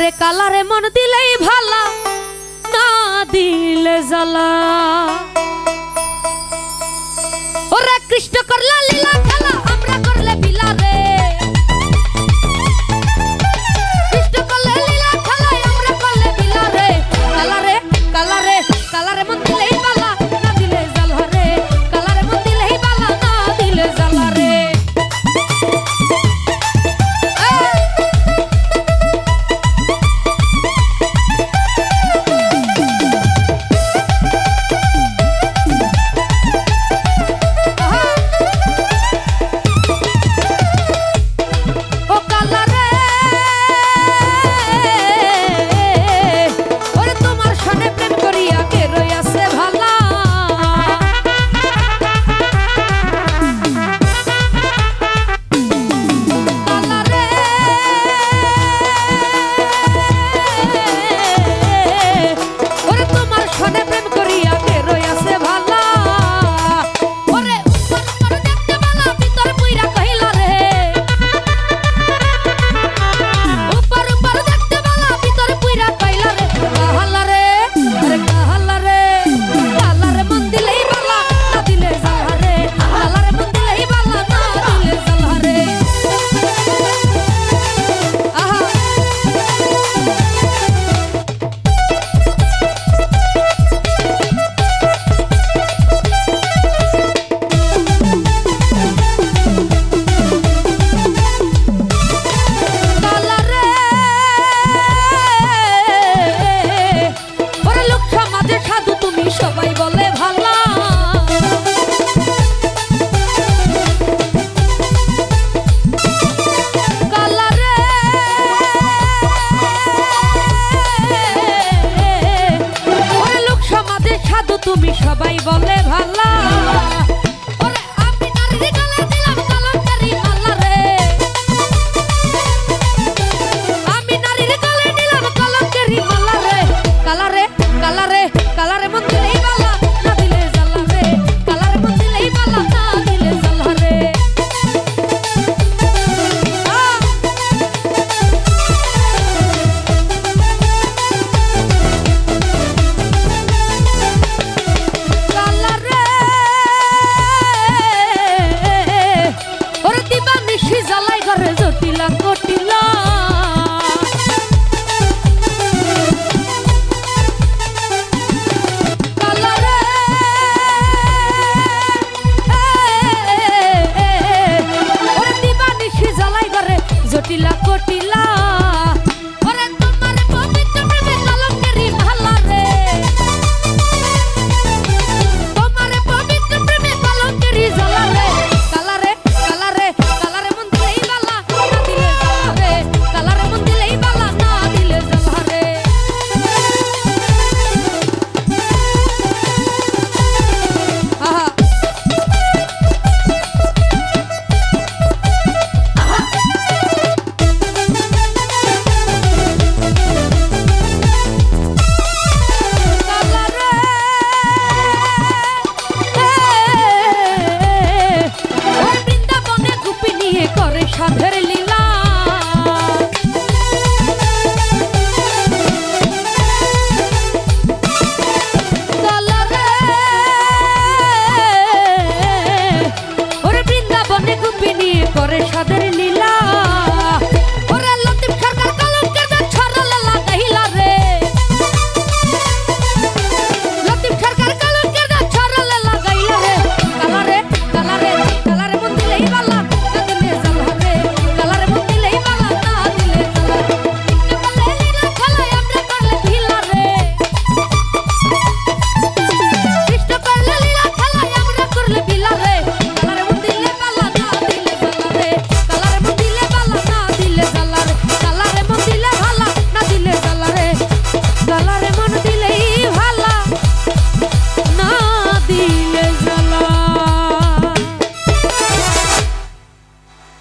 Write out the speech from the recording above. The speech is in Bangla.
ওরে কালারে মন দিলেই ভালা না দিলে জ্বালা। ওরে কৃষ্ণ করলা লীলা তুমি সবাই বলে ভালো